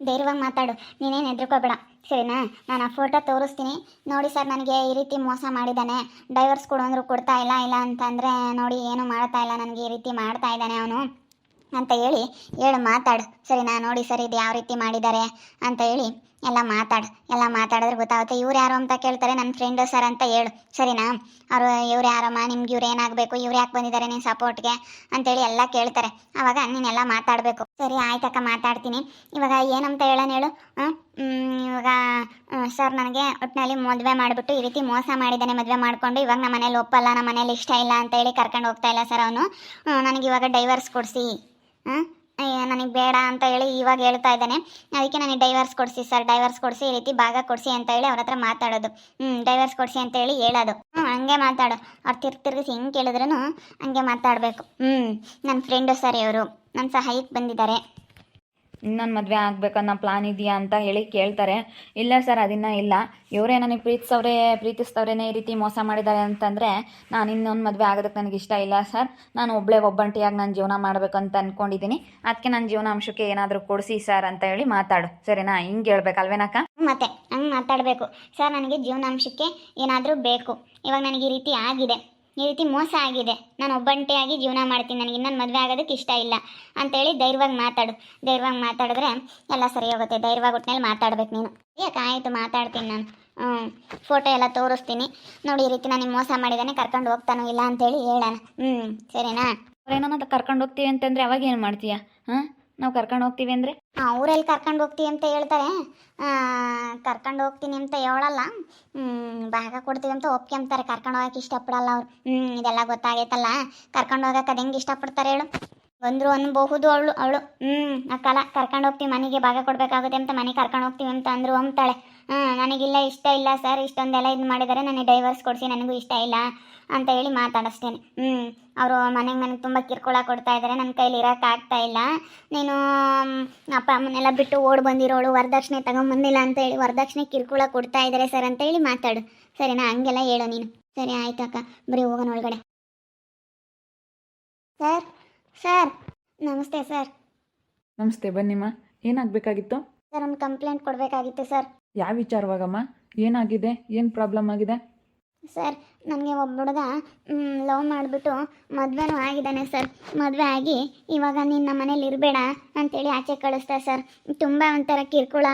ಧೈರ್ಯವಾಗಿ ಮಾತಾಡು. ನೀನೇನು ಹೆದರ್ಕೋಬೇಡ. ಸರಿನಾ? ನಾನು ಆ ಫೋಟೋ ತೋರಿಸ್ತೀನಿ. ನೋಡಿ ಸರ್, ನನಗೆ ಈ ರೀತಿ ಮೋಸ ಮಾಡಿದ್ದಾನೆ. ಡೈವರ್ಸ್ ಕೊಡು ಅಂದರೂ ಕೊಡ್ತಾ ಇಲ್ಲ ಇಲ್ಲ ಅಂತಂದರೆ ನೋಡಿ ಏನು ಮಾಡ್ತಾ ಇಲ್ಲ, ನನಗೆ ಈ ರೀತಿ ಮಾಡ್ತಾ ಇದ್ದಾನೆ ಅವನು. ಅಂತ ಹೇಳಿ, ಹೇಳು, ಮಾತಾಡು. ಸರಿನಾ? ನೋಡಿ ಸರ್, ಇದು ಯಾವ ರೀತಿ ಮಾಡಿದ್ದಾರೆ ಅಂತ ಹೇಳಿ. ಎಲ್ಲ ಮಾತಾಡು, ಎಲ್ಲ ಮಾತಾಡಿದ್ರೆ ಗೊತ್ತಾಗುತ್ತೆ. ಇವ್ರು ಯಾರು ಅಂತ ಕೇಳ್ತಾರೆ ನನ್ನ ಫ್ರೆಂಡು ಸರ್ ಅಂತ ಹೇಳು. ಸರಿನಾ? ಅವರು, ಇವ್ರು ಯಾರಮ್ಮ? ನಿಮ್ಗೆ ಇವ್ರು ಏನಾಗಬೇಕು? ಇವ್ರು ಯಾಕೆ ಬಂದಿದ್ದಾರೆ ನೀನು ಸಪೋರ್ಟ್ಗೆ ಅಂತೇಳಿ ಎಲ್ಲ ಕೇಳ್ತಾರೆ. ಆವಾಗ ನೀನೆಲ್ಲ ಮಾತಾಡಬೇಕು. ಸರಿ, ಆಯ್ತಕ್ಕ, ಮಾತಾಡ್ತೀನಿ. ಇವಾಗ ಏನಂತ ಹೇಳೋಣ ಹೇಳು? ಇವಾಗ ಸರ್ ನನಗೆ ಒಟ್ಟಿನಲ್ಲಿ ಮದುವೆ ಮಾಡಿಬಿಟ್ಟು ಈ ರೀತಿ ಮೋಸ ಮಾಡಿದ್ದಾನೆ, ಮದುವೆ ಮಾಡಿಕೊಂಡು. ಇವಾಗ ನಮ್ಮ ಮನೇಲಿ ಒಪ್ಪಲ್ಲ ನಮ್ಮ ಮನೇಲಿ ಇಷ್ಟ ಇಲ್ಲ ಅಂತ ಹೇಳಿ ಕರ್ಕೊಂಡು ಹೋಗ್ತಾ ಇಲ್ಲ ಸರ್ ಅವನು. ನನಗೆ ಇವಾಗ ಡೈವರ್ಸ್ ಕೊಡಿಸಿ. ಹಾಂ? ನನಗೆ ಬೇಡ ಅಂತ ಹೇಳಿ ಇವಾಗ ಹೇಳ್ತಾ ಇದ್ದಾನೆ. ಅದಕ್ಕೆ ನನಗೆ ಡೈವರ್ಸ್ ಕೊಡಿಸಿ ಸರ್ ಡೈವರ್ಸ್ ಕೊಡಿಸಿ, ಈ ರೀತಿ ಭಾಗ ಕೊಡಿಸಿ ಅಂತ ಹೇಳಿ ಅವ್ರ ಹತ್ರ ಮಾತಾಡೋದು. ಹ್ಞೂ ಡೈವರ್ಸ್ ಕೊಡಿಸಿ ಅಂತ ಹೇಳಿ ಹೇಳೋದು. ಹ್ಞೂ ಹಂಗೆ ಮಾತಾಡು. ಅವ್ರು ತಿರ್ಗಿ ತಿರ್ಗಿಸಿ ಹಿಂಗೆ ಕೇಳಿದ್ರೂ ಹಂಗೆ ಮಾತಾಡಬೇಕು. ಹ್ಞೂ ನನ್ನ ಫ್ರೆಂಡು ಸರ್ ಇವರು. ನನ್ನ ಸಹಾಯಕ್ಕೆ ಬಂದಿದ್ದಾರೆ. ಇನ್ನೊಂದು ಮದುವೆ ಆಗಬೇಕನ್ನೋ ಪ್ಲಾನ್ ಇದೆಯಾ ಅಂತ ಹೇಳಿ ಕೇಳ್ತಾರೆ. ಇಲ್ಲ ಸರ್, ಅದನ್ನ ಇಲ್ಲ. ಇವರೇ ನನಗೆ ಪ್ರೀತಿಸವ್ರೆ ಪ್ರೀತಿಸ್ತವ್ರೇನೆ ಈ ರೀತಿ ಮೋಸ ಮಾಡಿದ್ದಾರೆ ಅಂತಂದರೆ ನಾನು ಇನ್ನೊಂದು ಮದುವೆ ಆಗೋದಕ್ಕೆ ನನಗೆ ಇಷ್ಟ ಇಲ್ಲ ಸರ್. ನಾನು ಒಬ್ಬಳೇ ಒಬ್ಬಂಟಿಯಾಗಿ ನಾನು ಜೀವನ ಮಾಡಬೇಕಂತ ಅಂದ್ಕೊಂಡಿದ್ದೀನಿ ಅದಕ್ಕೆ ನನ್ನ ಜೀವನಾಂಶಕ್ಕೆ ಏನಾದರೂ ಕೊಡಿಸಿ ಸರ್ ಅಂತ ಹೇಳಿ ಮಾತಾಡು. ಸರಿನಾ? ಹಿಂಗೆ ಹೇಳ್ಬೇಕಲ್ವೇನಕ್ಕ ಮತ್ತೆ, ಹಂಗೆ ಮಾತಾಡಬೇಕು. ಸರ್, ನನಗೆ ಜೀವನಾಂಶಕ್ಕೆ ಏನಾದರೂ ಬೇಕು. ಇವಾಗ ನನಗೆ ಈ ರೀತಿ ಆಗಿದೆ. ಈ ರೀತಿ ಮೋಸ ಆಗಿದೆ. ನಾನು ಒಬ್ಬಂಟಿಯಾಗಿ ಜೀವನ ಮಾಡ್ತೀನಿ. ನನಗೆ ಇನ್ನೊಂದು ಮದುವೆ ಆಗೋದಕ್ಕೆ ಇಷ್ಟ ಇಲ್ಲ ಅಂತೇಳಿ ಧೈರ್ಯವಾಗಿ ಮಾತಾಡು. ಧೈರ್ಯವಾಗಿ ಮಾತಾಡಿದ್ರೆ ಎಲ್ಲ ಸರಿ ಹೋಗುತ್ತೆ ಧೈರ್ಯವಾಗಿ ಒಟ್ಟಿನಲ್ಲಿ ಮಾತಾಡ್ಬೇಕು ನೀನು. ಯಾಕೆ ಆಯಿತು ಮಾತಾಡ್ತೀನಿ ನಾನು. ಫೋಟೋ ಎಲ್ಲ ತೋರಿಸ್ತೀನಿ. ನೋಡಿ, ಈ ರೀತಿ ನನಗೆ ಮೋಸ ಮಾಡಿದ್ದಾನೆ, ಕರ್ಕೊಂಡು ಹೋಗ್ತಾನೋ ಇಲ್ಲ ಅಂತೇಳಿ ಹೇಳೋಣ. ಹ್ಞೂ ಸರಿನಾ? ಅವ್ರೇನೋ ಕರ್ಕೊಂಡು ಹೋಗ್ತೀವಿ ಅಂತಂದರೆ ಅವಾಗ ಏನು ಮಾಡ್ತೀಯಾ? ಹಾಂ? ನಾವು ಕರ್ಕೊಂಡು ಹೋಗ್ತೀವಿ ಅಂದರೆ? ಊರಲ್ಲಿ ಕರ್ಕೊಂಡು ಹೋಗ್ತೀವಿ ಅಂತ ಹೇಳ್ತಾರೆ. ಕರ್ಕೊಂಡು ಹೋಗ್ತೀನಿ ಅಂತ ಹೇಳಲ್ಲ. ಭಾಗ ಕೊಡ್ತೀವಿ ಅಂತ ಒಪ್ಕೊಂತಾರೆ ಕರ್ಕೊಂಡು ಹೋಗಕ್ಕೆ ಇಷ್ಟಪಡಲ್ಲ ಅವ್ರು. ಹ್ಞೂ ಇದೆಲ್ಲ ಗೊತ್ತಾಗೈತಲ್ಲ. ಕರ್ಕೊಂಡು ಹೋಗಕ್ಕೆ ಅದು ಹೆಂಗೆ ಇಷ್ಟಪಡ್ತಾರೆ ಹೇಳು. ಬಂದರು ಅನ್ಬಹುದು ಅವಳು ಅವಳು ಹ್ಞೂ ಅಕ್ಕಲ್ಲ ಕರ್ಕೊಂಡು ಹೋಗ್ತೀವಿ ಮನೆಗೆ ಭಾಗ ಕೊಡಬೇಕಾಗುತ್ತೆ ಅಂತ ಮನೆಗೆ ಕರ್ಕೊಂಡು ಹೋಗ್ತೀವಿ ಅಂತ ಅಂದರು ಅಂತಾಳೆ ಹ್ಞೂ ನನಗಿಲ್ಲ, ಇಷ್ಟ ಇಲ್ಲ ಸರ್, ಇಷ್ಟೊಂದೆಲ್ಲ ಇದು ನನಗೆ ಡೈವರ್ಸ್ ಕೊಡಿಸಿ, ನನಗೂ ಇಷ್ಟ ಇಲ್ಲ ಅಂತ ಹೇಳಿ ಮಾತಾಡಿಸ್ತೇನೆ ಹ್ಞೂ ಅವರು ಮನೆಗೆ ನನಗೆ ತುಂಬ ಕಿರ್ಕೊಳ ಕೊಡ್ತಾ ಇದ್ದಾರೆ ನನ್ನ ಕೈಲಿ ಇರೋಕ್ಕಾಗ್ತಾ ಇಲ್ಲ. ನೀನು ಅಪ್ಪ ಅಮ್ಮನೆಲ್ಲ ಬಿಟ್ಟು ಓಡ್ ಬಂದಿರೋಳು, ವರದಕ್ಷಿಣೆ ತಗೊಂಬಂದಿಲ್ಲ ಅಂತ ಹೇಳಿ ವರದಕ್ಷಿಣೆ ಕಿರ್ಕೊಳ ಕೊಡ್ತಾ ಇದ್ದಾರೆ ಸರ್ ಅಂತ ಹೇಳಿ ಮಾತಾಡು. ಸರಿನಾ? ಹಂಗೆಲ್ಲ ಹೇಳು ನೀನು. ಸರಿ ಆಯ್ತು ಅಕ್ಕ ಬರೀ ಹೋಗೋಣ ಒಳಗಡೆ. ಸರ್ ಸರ್ ನಮಸ್ತೆ ಸರ್. ನಮಸ್ತೆ ಬನ್ನಿಮ್ಮ ಏನಾಗಬೇಕಾಗಿತ್ತು? ಸರ್ ಒಂದು ಕಂಪ್ಲೇಂಟ್ ಕೊಡಬೇಕಾಗಿತ್ತು ಸರ್. ಯಾವ ವಿಚಾರವಾಗಮ್ಮ? ಏನಾಗಿದೆ? ಏನು ಪ್ರಾಬ್ಲಮ್ ಆಗಿದೆ? ಸರ್ ನನಗೆ ಒಬ್ಬ ಹುಡುಗ ಲವ್ ಮಾಡಿಬಿಟ್ಟು ಮದುವೆನೂ ಆಗಿದ್ದಾನೆ ಸರ್. ಮದುವೆ ಆಗಿ ಇವಾಗ ನಿನ್ನ ನಮ್ಮ ಮನೇಲಿ ಇರಬೇಡ ಅಂತೇಳಿ ಆಚೆ ಕಳಿಸ್ತಾ ಸರ್. ತುಂಬ ಒಂಥರ ಕಿರುಕುಳ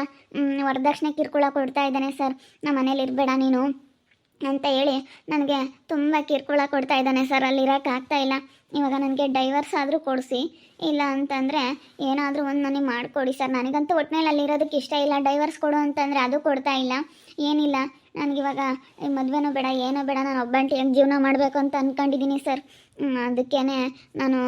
ವರದಕ್ಷಿಣೆ ಕಿರುಕುಳ ಕೊಡ್ತಾ ಇದ್ದಾನೆ ಸರ್. ನಮ್ಮ ಮನೇಲಿ ಇರಬೇಡ ನೀನು. ಅಂತ ಹೇಳಿ ನನಗೆ ತುಂಬ ಕಿರುಕುಳ ಕೊಡ್ತಾ ಇದ್ದಾನೆ ಸರ್. ಅಲ್ಲಿ ಆಗ್ತಾ ಇಲ್ಲ. ಇವಾಗ ನನಗೆ ಡೈವರ್ಸ್ ಆದರೂ ಕೊಡಿಸಿ, ಇಲ್ಲ ಅಂತಂದರೆ ಏನಾದರೂ ಒಂದು ನನಗೆ ಮಾಡಿಕೊಡಿ ಸರ್. ನನಗಂತೂ ಒಟ್ಟಿನಲ್ಲಿ ಅಲ್ಲಿರೋದಕ್ಕೆ ಇಷ್ಟ ಇಲ್ಲ. ಡೈವರ್ಸ್ ಕೊಡು ಅಂತಂದರೆ ಅದು ಕೊಡ್ತಾ ಇಲ್ಲ. ಏನಿಲ್ಲ. ನನಗಿವಾಗ ಮದುವೆನೂ ಬೇಡ, ಏನೂ ಬೇಡ. ನಾನು ಒಬ್ಬಂಟಿ ಹೆಂಗೆ ಜೀವನ ಮಾಡಬೇಕು ಅಂತ ಅಂದ್ಕೊಂಡಿದ್ದೀನಿ ಸರ್. ಅದಕ್ಕೇ ನಾನು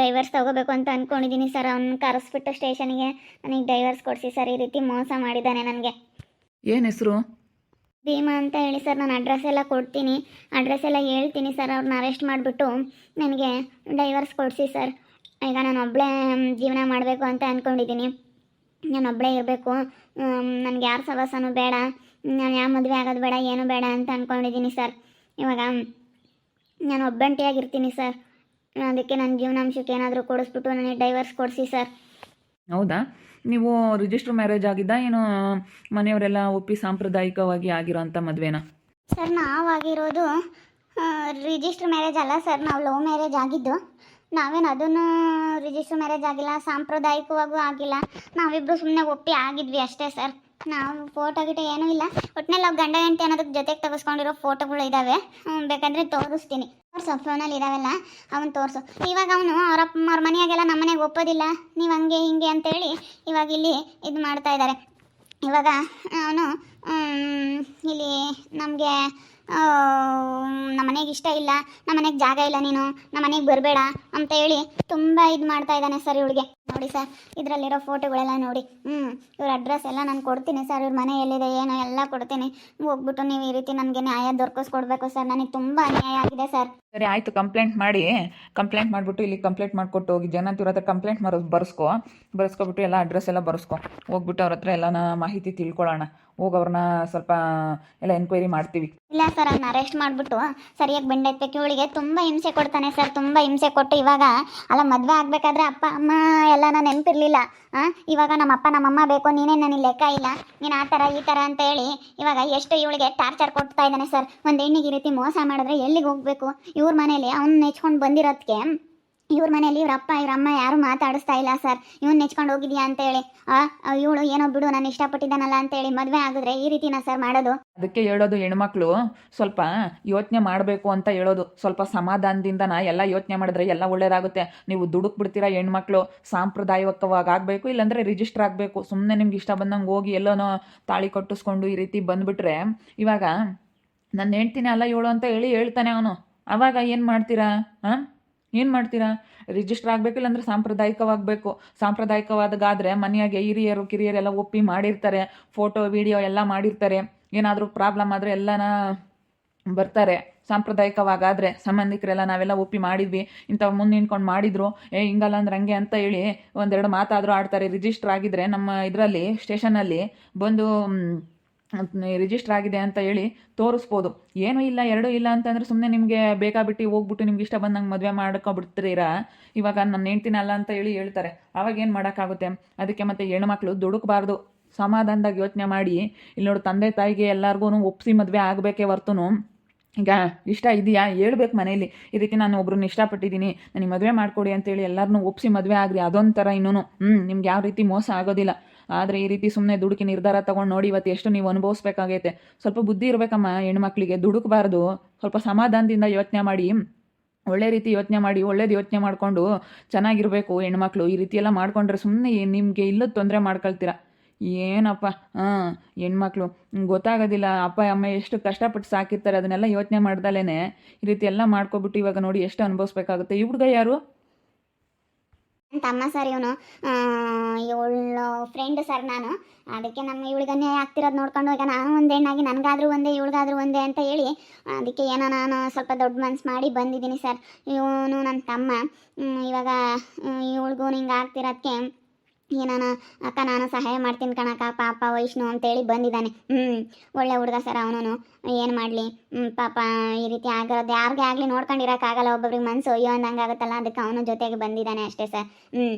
ಡೈವರ್ಸ್ ತಗೋಬೇಕು ಅಂತ ಅಂದ್ಕೊಂಡಿದ್ದೀನಿ ಸರ್. ಅವ್ನು ಕರೆಸ್ಬಿಟ್ಟು ಸ್ಟೇಷನ್ಗೆ ನನಗೆ ಡೈವರ್ಸ್ ಕೊಡಿಸಿ ಸರ್. ಈ ರೀತಿ ಮೋಸ ಮಾಡಿದ್ದಾನೆ ನನಗೆ. ಏನು ಹೆಸರು? ಭೀಮಾ ಅಂತ ಹೇಳಿ ಸರ್ ನಾನು ಅಡ್ರೆಸ್ ಎಲ್ಲ ಕೊಡ್ತೀನಿ. ಅಡ್ರೆಸ್ ಎಲ್ಲ ಹೇಳ್ತೀನಿ ಸರ್ ಅವ್ರನ್ನ ಅರೆಸ್ಟ್ ಮಾಡಿಬಿಟ್ಟು ನನಗೆ ಡೈವರ್ಸ್ ಕೊಡಿಸಿ ಸರ್. ಈಗ ನಾನು ಒಬ್ಬಳೇ ಜೀವನ ಮಾಡಬೇಕು ಅಂತ ಅಂದ್ಕೊಂಡಿದ್ದೀನಿ ನಾನು ಒಬ್ಬಳೇ ಇರಬೇಕು. ನನಗೆ ಯಾರ ಸವಾಸನೂ ಬೇಡ. ನಾನು ಯಾವ ಮದುವೆ ಆಗೋದು ಬೇಡ, ಏನು ಬೇಡ ಅಂತ ಅಂದ್ಕೊಂಡಿದ್ದೀನಿ ಸರ್. ಇವಾಗ ನಾನು ಒಬ್ಬಂಟಿಯಾಗಿರ್ತೀನಿ ಸರ್. ಅದಕ್ಕೆ ನನ್ನ ಜೀವನಾಂಶಕ್ಕೆ ಏನಾದರೂ ಕೊಡಿಸ್ಬಿಟ್ಟು ನನಗೆ ಡೈವರ್ಸ್ ಕೊಡಿಸಿ ಸರ್. ಹೌದಾ? ನೀವು ರಿಜಿಸ್ಟರ್ ಮ್ಯಾರೇಜ್ ಆಗಿದ್ದ ಏನು, ಮನೆಯವರೆಲ್ಲ ಒಪ್ಪಿ ಸಾಂಪ್ರದಾಯಿಕವಾಗಿ ಆಗಿರೋಂಥ ಮದುವೆನಾ? ಸರ್ ನಾವಾಗಿರೋದು ರಿಜಿಸ್ಟರ್ ಮ್ಯಾರೇಜ್ ಅಲ್ಲ ಸರ್, ನಾವು ಲವ್ ಮ್ಯಾರೇಜ್ ಆಗಿದ್ದು. ನಾವೇನು ಅದನ್ನು ರಿಜಿಸ್ಟರ್ ಮ್ಯಾರೇಜ್ ಆಗಿಲ್ಲ, ಸಾಂಪ್ರದಾಯಿಕವಾಗೂ ಆಗಿಲ್ಲ. ನಾವಿಬ್ಬರು ಸುಮ್ಮನೆ ಒಪ್ಪಿ ಆಗಿದ್ವಿ ಅಷ್ಟೇ ಸರ್. ನಾವು ಫೋಟೋ ಗಿಟ ಏನೂ ಇಲ್ಲ. ಒಟ್ಟಿನಲ್ಲಿ ನಾವು ಗಂಡ ಹೆಂಡತಿ ಅನ್ನೋದಕ್ಕೆ ಜೊತೆಗೆ ತೆಗೆಸ್ಕೊಂಡಿರೋ ಫೋಟೋಗಳು ಇದ್ದಾವೆ ಬೇಕಂದ್ರೆ ತೋರಿಸ್ತೀನಿ. ತೋರ್ಸು ಫೋನಲ್ಲಿ ಇದಾವೆಲ್ಲ. ಅವನು ತೋರಿಸು. ಇವಾಗ ಅವನು ಅವ್ರ ಅಪ್ಪ, ಅವ್ರ ಮನೆಯಾಗೆಲ್ಲ ನಮ್ಮ ಮನೆಗೆ ಒಪ್ಪೋದಿಲ್ಲ. ನೀವು ಹಂಗೆ, ಹಿಂಗೆ ಅಂತೇಳಿ ಇವಾಗ ಇಲ್ಲಿ ಇದು ಮಾಡ್ತಾ ಇದ್ದಾರೆ ಇವಾಗ ಅವನು ಇಲ್ಲಿ ನಮಗೆ ನಮ್ಮ ಮನೆಗೆ ಇಷ್ಟ ಇಲ್ಲ. ನಮ್ಮ ಮನೆಗೆ ಜಾಗ ಇಲ್ಲ ನೀನು. ನಮ್ಮ ಮನೆಗೆ ಬರಬೇಡ ಅಂತ ಹೇಳಿ ತುಂಬ ಇದು ಮಾಡ್ತಾ ಇದ್ದಾನೆ ಸರ್ ಇವಳಿಗೆ. ನೋಡಿ ಸರ್ ಇದರಲ್ಲಿರೋ ಫೋಟೋಗಳೆಲ್ಲ ನೋಡಿ. ಹ್ಞೂ ಇವ್ರ ಅಡ್ರೆಸ್ ಎಲ್ಲ ನಾನು ಕೊಡ್ತೀನಿ ಸರ್ ಇವ್ರ ಮನೆ ಎಲ್ಲಿದೆ ಏನು ಎಲ್ಲ ಕೊಡ್ತೀನಿ. ಹೋಗ್ಬಿಟ್ಟು ನೀವು ಈ ರೀತಿ ನನಗೆ ನ್ಯಾಯ ದೊರಕಿಸ್ಕೊಡ್ಬೇಕು ಸರ್ ನನಗೆ ತುಂಬ ಅನ್ಯಾಯ ಆಗಿದೆ ಸರ್. ಸರಿ ಆಯಿತು ಕಂಪ್ಲೇಂಟ್ ಮಾಡಿ. ಕಂಪ್ಲೇಂಟ್ ಮಾಡಿಬಿಟ್ಟು ಇಲ್ಲಿ ಕಂಪ್ಲೇಂಟ್ ಮಾಡಿಕೊಟ್ಟು ಹೋಗಿ ಜನ ಇವ್ರ ಹತ್ರ ಕಂಪ್ಲೇಂಟ್ ಮರ ಬರ್ಸ್ಕೊ. ಬರ್ಸ್ಕೊಬಿಟ್ಟು ಎಲ್ಲ ಅಡ್ರೆಸ್ ಎಲ್ಲ ಬರ್ಸ್ಕೊ. ಹೋಗ್ಬಿಟ್ಟು ಅವ್ರ ಹತ್ರ ಎಲ್ಲನ ಮಾಹಿತಿ ತಿಳ್ಕೊಳ್ಳೋಣ ಹೋಗಿ ಅವ್ರನ್ನ ಸ್ವಲ್ಪ ಎಲ್ಲ ಎನ್ಕ್ವೈರಿ ಮಾಡ್ತೀವಿ. ಇಲ್ಲ ಸರ್ ಅವ್ನ ಅರೆಸ್ಟ್ ಮಾಡಿಬಿಟ್ಟು ಸರಿಯಾಗಿ ಬೆಂಡೆತ್ಬೇಕು ಇವಳಿಗೆ ತುಂಬ ಹಿಂಸೆ ಕೊಡ್ತಾನೆ ಸರ್ ತುಂಬ ಹಿಂಸೆ ಕೊಟ್ಟು ಇವಾಗ ಅಲ್ಲ ಮದುವೆ ಆಗಬೇಕಾದ್ರೆ ಅಪ್ಪ ಅಮ್ಮ ಇದೆಲ್ಲನ ನಾನು ಆ, ಇವಾಗ ನಮ್ಮಪ್ಪ ನಮ್ಮಮ್ಮ ಬೇಕು, ನೀನೇ ನನಗೆ ಲೆಕ್ಕ ಇಲ್ಲ, ನೀನು ಆ ಥರ ಈ ಥರ ಅಂತ ಹೇಳಿ ಇವಾಗ ಎಷ್ಟು ಇವಳಿಗೆ ಟಾರ್ಚರ್ ಕೊಡ್ತಾ ಇದ್ದಾನೆ ಸರ್ ಒಂದು ಹೆಣ್ಣಿಗೆ ಈ ರೀತಿ ಮೋಸ ಮಾಡಿದ್ರೆ ಎಲ್ಲಿಗೆ ಹೋಗಬೇಕು? ಇವ್ರ ಮನೇಲಿ ಅವ್ನು ನೆಚ್ಕೊಂಡು ಬಂದಿರೋದಕ್ಕೆ ಇವ್ರ ಮನೆಯಲ್ಲಿ ಇವ್ರ ಅಪ್ಪ, ಇವ್ರ ಅಮ್ಮ ಯಾರು ಮಾತಾಡಿಸ್ತಾ ಇಲ್ಲ ಸರ್. ಇವ್ನು ನೆಚ್ಕೊಂಡು ಹೋಗಿದ್ಯಾ ಅಂತೇಳಿ ಆ ಇವಳು ಏನೋ ಬಿಡು, ನಾನು ಇಷ್ಟಪಟ್ಟಿದ್ದಾನಲ್ಲ ಅಂತೇಳಿ ಮದುವೆ ಆಗಿದ್ರೆ ಈ ರೀತಿನ ಸರ್ ಮಾಡೋದು? ಅದಕ್ಕೆ ಹೇಳೋದು ಹೆಣ್ಮಕ್ಳು, ಸ್ವಲ್ಪ ಯೋಚನೆ ಮಾಡಬೇಕು ಅಂತ ಹೇಳೋದು. ಸ್ವಲ್ಪ ಸಮಾಧಾನದಿಂದನ ಎಲ್ಲ ಯೋಚನೆ ಮಾಡಿದ್ರೆ ಎಲ್ಲ ಒಳ್ಳೇದಾಗುತ್ತೆ. ನೀವು ದುಡುಕ್ ಬಿಡ್ತೀರಾ ಹೆಣ್ಮಕ್ಳು ಸಾಂಪ್ರದಾಯಿಕವಾಗಿ ಆಗಬೇಕು ಇಲ್ಲಾಂದ್ರೆ ರಿಜಿಸ್ಟರ್ ಆಗಬೇಕು. ಸುಮ್ಮನೆ ನಿಮ್ಗೆ ಇಷ್ಟ ಬಂದಂಗೆ ಹೋಗಿ ಎಲ್ಲೋನೋ ತಾಳಿ ಕಟ್ಟಿಸ್ಕೊಂಡು ಈ ರೀತಿ ಬಂದ್ಬಿಟ್ರೆ, ಇವಾಗ ನನ್ನ ಹೇಳ್ತೀನಿ ಅಲ್ಲ ಹೇಳು ಅಂತ ಹೇಳಿ ಹೇಳ್ತಾನೆ ಅವನು. ಅವಾಗ ಏನು ಮಾಡ್ತೀರಾ ಹಾಂ ಏನು ಮಾಡ್ತೀರಾ? ರಿಜಿಸ್ಟರ್ ಆಗಬೇಕು ಅಂದರೆ ಸಾಂಪ್ರದಾಯಿಕವಾಗಬೇಕು. ಸಾಂಪ್ರದಾಯಿಕವಾದಾಗಾದರೆ ಮನೆಯಾಗೆ ಹಿರಿಯರು, ಕಿರಿಯರೆಲ್ಲ ಒಪ್ಪಿ ಮಾಡಿರ್ತಾರೆ ಫೋಟೋ ವಿಡಿಯೋ ಎಲ್ಲ ಮಾಡಿರ್ತಾರೆ. ಏನಾದರೂ ಪ್ರಾಬ್ಲಮ್ ಆದರೆ ಎಲ್ಲನ ಬರ್ತಾರೆ. ಸಾಂಪ್ರದಾಯಿಕವಾಗಾದರೆ ಸಂಬಂಧಿಕರೆಲ್ಲ ನಾವೆಲ್ಲ ಒಪ್ಪಿ ಮಾಡಿದ್ವಿ. ಇಂಥವ್ ಮುಂದೆ ನಿಂತ್ಕೊಂಡು ಮಾಡಿದ್ರು. ಏ, ಹಿಂಗಲ್ಲ ಅಂದ್ರೆ ಹಂಗೆ ಅಂತ ಹೇಳಿ ಒಂದೆರಡು ಮಾತಾದರೂ ಆಡ್ತಾರೆ. ರಿಜಿಸ್ಟರ್ ಆಗಿದ್ರೆ ನಮ್ಮ ಇದರಲ್ಲಿ ಸ್ಟೇಷನಲ್ಲಿ ಬಂದು ರಿಜಿಸ್ಟರ್ ಆಗಿದೆ ಅಂತ ಹೇಳಿ ತೋರಿಸ್ಬೋದು. ಏನೂ ಇಲ್ಲ, ಎರಡೂ ಇಲ್ಲ ಅಂತಂದ್ರೆ ಸುಮ್ಮನೆ ನಿಮಗೆ ಬೇಕಾಬಿಟ್ಟು ಹೋಗ್ಬಿಟ್ಟು ನಿಮ್ಗೆ ಇಷ್ಟ ಬಂದಂಗೆ ಮದುವೆ ಮಾಡ್ಕೊಬಿಡ್ತೀರಾ? ಇವಾಗ ನನ್ನ ಹೆಂಡ್ತಿನಲ್ಲ ಅಂತ ಹೇಳಿ ಹೇಳ್ತಾರೆ. ಅವಾಗ ಏನು ಮಾಡೋಕ್ಕಾಗುತ್ತೆ? ಅದಕ್ಕೆ ಮತ್ತೆ ಹೆಣ್ಮಕ್ಳು ದುಡುಕಬಾರ್ದು. ಸಮಾಧಾನದಾಗ ಯೋಚನೆ ಮಾಡಿ. ಇಲ್ಲಿ ನೋಡು ತಂದೆ ತಾಯಿಗೆ ಎಲ್ಲರಿಗೂ ಒಪ್ಪಿಸಿ ಮದುವೆ ಆಗಬೇಕೇ ಹೊರ್ತುನು. ಈಗ ಇಷ್ಟ ಇದೆಯಾ ಹೇಳ್ಬೇಕು ಮನೇಲಿ. ಈ ರೀತಿ ನಾನು ಒಬ್ರನ್ನ ಇಷ್ಟಪಟ್ಟಿದ್ದೀನಿ. ನನಗೆ ಮದುವೆ ಮಾಡಿಕೊಡಿ ಅಂತೇಳಿ ಎಲ್ಲರನ್ನೂ ಒಪ್ಪಿಸಿ ಮದುವೆ ಆಗಲಿ. ಅದೊಂಥರ ಇನ್ನೂ ಹ್ಞೂ ನಿಮ್ಗೆ ಯಾವ ರೀತಿ ಮೋಸ ಆಗೋದಿಲ್ಲ. ಆದರೆ ಈ ರೀತಿ ಸುಮ್ಮನೆ ದುಡುಕಿ ನಿರ್ಧಾರ ತೊಗೊಂಡು ನೋಡಿ ಇವತ್ತು ಎಷ್ಟು ನೀವು ಅನುಭವಿಸ್ಬೇಕಾಗೈತೆ. ಸ್ವಲ್ಪ ಬುದ್ಧಿ ಇರಬೇಕಮ್ಮ ಹೆಣ್ಮಕ್ಳಿಗೆ. ದುಡುಕಬಾರ್ದು. ಸ್ವಲ್ಪ ಸಮಾಧಾನದಿಂದ ಯೋಚನೆ ಮಾಡಿ. ಒಳ್ಳೆ ರೀತಿ ಯೋಚನೆ ಮಾಡಿ, ಒಳ್ಳೇದು ಯೋಚನೆ ಮಾಡಿಕೊಂಡು ಚೆನ್ನಾಗಿರಬೇಕು ಹೆಣ್ಮಕ್ಳು. ಈ ರೀತಿ ಮಾಡಿಕೊಂಡ್ರೆ ಮಾಡ್ಕೊಂಡ್ರೆ ಸುಮ್ಮನೆ ನಿಮಗೆ ಇಲ್ಲದ ತೊಂದರೆ ಮಾಡ್ಕೊಳ್ತೀರ. ಏನಪ್ಪ? ಹಾಂ, ಹೆಣ್ಮಕ್ಳು. ಗೊತ್ತಾಗೋದಿಲ್ಲ. ಅಪ್ಪ, ಅಮ್ಮ ಎಷ್ಟು ಕಷ್ಟಪಟ್ಟು ಸಾಕಿರ್ತಾರೆ, ಅದನ್ನೆಲ್ಲ ಯೋಚನೆ ಮಾಡ್ದಲೇ ಈ ರೀತಿ ಎಲ್ಲ ಮಾಡ್ಕೊಬಿಟ್ಟು ಇವಾಗ ನೋಡಿ ಎಷ್ಟು ಅನುಭವಿಸ್ಬೇಕಾಗುತ್ತೆ. ಈ ಹುಡುಗ ಯಾರು ತಮ್ಮ ಸರ್ ಇವನು. ಇವಳು ಫ್ರೆಂಡ್ ಸರ್ ನಾನು. ಅದಕ್ಕೆ ನಮ್ಮ ಇವಳಿಗನ್ನೇ ಆಗ್ತಿರೋದು ನೋಡ್ಕೊಂಡು ಈಗ ನಾನು ಒಂದು ಹೆಣ್ಣಾಗಿ, ನನಗಾದ್ರೂ ಒಂದೇ, ಇವಳಿಗಾದ್ರೂ ಒಂದೇ ಅಂತ ಹೇಳಿ, ಅದಕ್ಕೆ ಏನೋ ನಾನು ಸ್ವಲ್ಪ ದೊಡ್ಡ ಮನ್ಸು ಮಾಡಿ ಬಂದಿದ್ದೀನಿ ಸರ್ ಇವನು ನನ್ನ ತಮ್ಮ. ಇವಾಗ ಇವಳಿಗೂ ಹಿಂಗೆ ಆಗ್ತಿರೋದಕ್ಕೆ ಏನಾನ ಅಕ್ಕ ನಾನು ಸಹಾಯ ಮಾಡ್ತೀನಿ ಕಣಕ್ಕ, ಪಾಪ ವೈಷ್ಣು ಅಂತೇಳಿ ಬಂದಿದ್ದಾನೆ. ಹ್ಞೂ ಒಳ್ಳೆ ಹುಡುಗ ಸರ್ ಅವನು ಏನು ಮಾಡಲಿ? ಪಾಪ ಈ ರೀತಿ ಆಗಿರೋದು ಯಾರಿಗೆ ಆಗಲಿ ನೋಡ್ಕೊಂಡಿರೋಕ್ಕಾಗಲ್ಲ, ಒಬ್ಬೊಬ್ರಿಗೆ ಮನಸ್ಸು ಅಯ್ಯೋ ಅಂದಂಗೆ ಆಗುತ್ತಲ್ಲ, ಅದಕ್ಕೆ ಅವನು ಜೊತೆಗೆ ಬಂದಿದ್ದಾನೆ ಅಷ್ಟೇ ಸರ್ ಹ್ಞೂ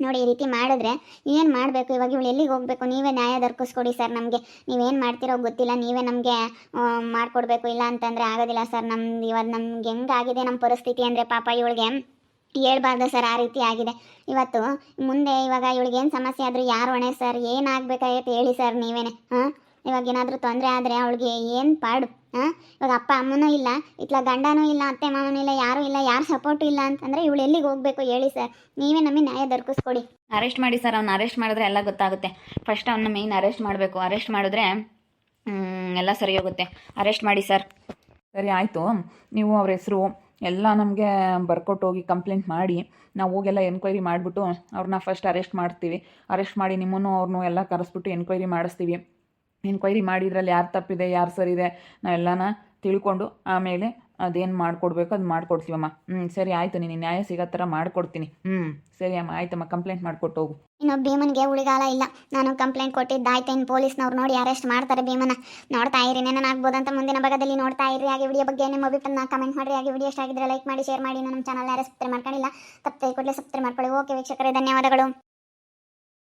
ನೋಡಿ ಈ ರೀತಿ ಮಾಡಿದ್ರೆ ಏನು ಮಾಡಬೇಕು? ಇವಾಗ ಇವಳು ಎಲ್ಲಿಗೆ ಹೋಗಬೇಕು? ನೀವೇ ನ್ಯಾಯ ದೊರಕಿಸ್ಕೊಡಿ ಸರ್ ನಮಗೆ. ನೀವೇನು ಮಾಡ್ತಿರೋ ಗೊತ್ತಿಲ್ಲ, ನೀವೇ ನಮಗೆ ಮಾಡಿಕೊಡ್ಬೇಕು. ಇಲ್ಲ ಅಂತಂದರೆ ಆಗೋದಿಲ್ಲ ಸರ್ ನಮ್ದು ಇವಾಗ ನಮ್ಗೆ ಹೆಂಗಾಗಿದೆ ನಮ್ಮ ಪರಿಸ್ಥಿತಿ ಅಂದರೆ ಪಾಪ ಇವಳಿಗೆ ಹೇಳ್ಬಾರ್ದು ಸರ್ ಆ ರೀತಿ ಆಗಿದೆ. ಇವತ್ತು ಮುಂದೆ ಇವಾಗ ಇವಳಿಗೆ ಏನು ಸಮಸ್ಯೆ ಆದರೂ ಯಾರು ಹೊಣೆ ಸರ್ ಏನಾಗಬೇಕಾಗೈತೆ ಹೇಳಿ ಸರ್ ನೀವೇನೆ ಹಾಂ? ಇವಾಗ ಏನಾದರೂ ತೊಂದರೆ ಆದರೆ ಅವಳಿಗೆ ಏನು ಪಾಡು ಹಾಂ? ಇವಾಗ ಅಪ್ಪ ಅಮ್ಮನೂ ಇಲ್ಲ ಇತ್ಲ ಗಂಡನೂ ಇಲ್ಲ ಅತ್ತೆ ಮಾವನೂ ಇಲ್ಲ ಯಾರೂ ಇಲ್ಲ ಯಾರು ಸಪೋರ್ಟ್ ಇಲ್ಲ ಅಂತಂದರೆ ಇವಳು ಎಲ್ಲಿಗೆ ಹೋಗಬೇಕು ಹೇಳಿ ಸರ್ ನೀವೇ ನಮಗೆ ನ್ಯಾಯ ದೊರಕಿಸ್ಕೊಡಿ. ಅರೆಸ್ಟ್ ಮಾಡಿ ಸರ್ ಅವ್ನು ಅರೆಸ್ಟ್ ಮಾಡಿದ್ರೆ ಎಲ್ಲ ಗೊತ್ತಾಗುತ್ತೆ. ಫಸ್ಟ್ ಅವನ್ನ ಮೇಯ್ನ್ ಅರೆಸ್ಟ್ ಮಾಡಬೇಕು. ಅರೆಸ್ಟ್ ಮಾಡಿದ್ರೆ ಎಲ್ಲ ಸರಿ ಹೋಗುತ್ತೆ. ಅರೆಸ್ಟ್ ಮಾಡಿ ಸರ್. ಸರಿ ಆಯಿತು. ನೀವು ಅವ್ರ ಹೆಸರು ಎಲ್ಲ ನಮಗೆ ಬರ್ಕೊಟ್ಟು ಹೋಗಿ ಕಂಪ್ಲೇಂಟ್ ಮಾಡಿ, ನಾವು ಹೋಗೆಲ್ಲ ಎನ್ಕ್ವೈರಿ ಮಾಡಿಬಿಟ್ಟು ಅವ್ರನ್ನ ಫಸ್ಟ್ ಅರೆಸ್ಟ್ ಮಾಡ್ತೀವಿ. ಅರೆಸ್ಟ್ ಮಾಡಿ ನಿಮ್ಮನ್ನು ಅವ್ರನ್ನೂ ಎಲ್ಲ ಕರೆಸ್ಬಿಟ್ಟು ಎನ್ಕ್ವೈರಿ ಮಾಡಿಸ್ತೀವಿ. ಎನ್ಕ್ವೈರಿ ಮಾಡಿದ್ರಲ್ಲಿ ಯಾರು ತಪ್ಪಿದೆ, ಯಾರು ಸರಿ ಇದೆ ನಾವೆಲ್ಲನ ತಿಳ್ಕೊಂಡು ಆಮೇಲೆ ಅದೇನು ಮಾಡಿಕೊಡ್ಬೇಕು ಅದು ಮಾಡಿಕೊಡ್ತೀವಮ್ಮ ಹ್ಞೂ ಸರಿ ಆಯಿತು, ನೀನು ನ್ಯಾಯ ಸಿಗೋ ಥರ ಮಾಡಿಕೊಡ್ತೀನಿ. ಹ್ಞೂ ಸರಿ ಅಮ್ಮ ಆಯ್ತಮ್ಮ ಕಂಪ್ಲೇಂಟ್ ಮಾಡ್ಕೊಟ್ಟು ಹೋಗು. ಇನ್ನು ಭೀಮನ್ಗೆ ಉಳಿಗಾಲ ಇಲ್ಲ. ನಾನು ಕಂಪ್ಲೇಂಟ್ ಕೊಟ್ಟಿದ್ದಾಯ್ತು ಇನ್ನು ಪೊಲೀಸ್ನವ್ರು ನೋಡಿ ಅರೆಸ್ಟ್ ಮಾಡ್ತಾರೆ ಭೀಮನ. ನೋಡ್ತಾ ಇರಿ, ನೆನ ಅಂತ ಮುಂದಿನ ಭಾಗದಲ್ಲಿ ನೋಡ್ತಾ ಇರಿ. ಹಾಗೆ ವಿಡಿಯೋ ಬಗ್ಗೆ ನಿಮ್ಮ ಅಭಿಪ್ರಾಯ ಕಮೆಂಟ್ ಮಾಡಿ ಹಾಗೆ ವಿಡಿಯೋ ಇಷ್ಟ ಆಗಿದ್ರೆ ಲೈಕ್ ಮಾಡಿ ಶೇರ್ ಮಾಡಿ. ನಮ್ಮ ಚಾನಲ್ ಯಾರೇ ಸಬ್ಸ್ಕ್ರೈಬ್ ಮಾಡ್ಕೊಂಡಿಲ್ಲ ತಪ್ಪದೆ ಕೂಡಲೇ ಸಬ್ಸ್ಕ್ರೈಬ್ ಮಾಡ್ಕೊಳ್ಳಿ. ಓಕೆ ವೀಕ್ಷಕರೇ, ಧನ್ಯವಾದಗಳು.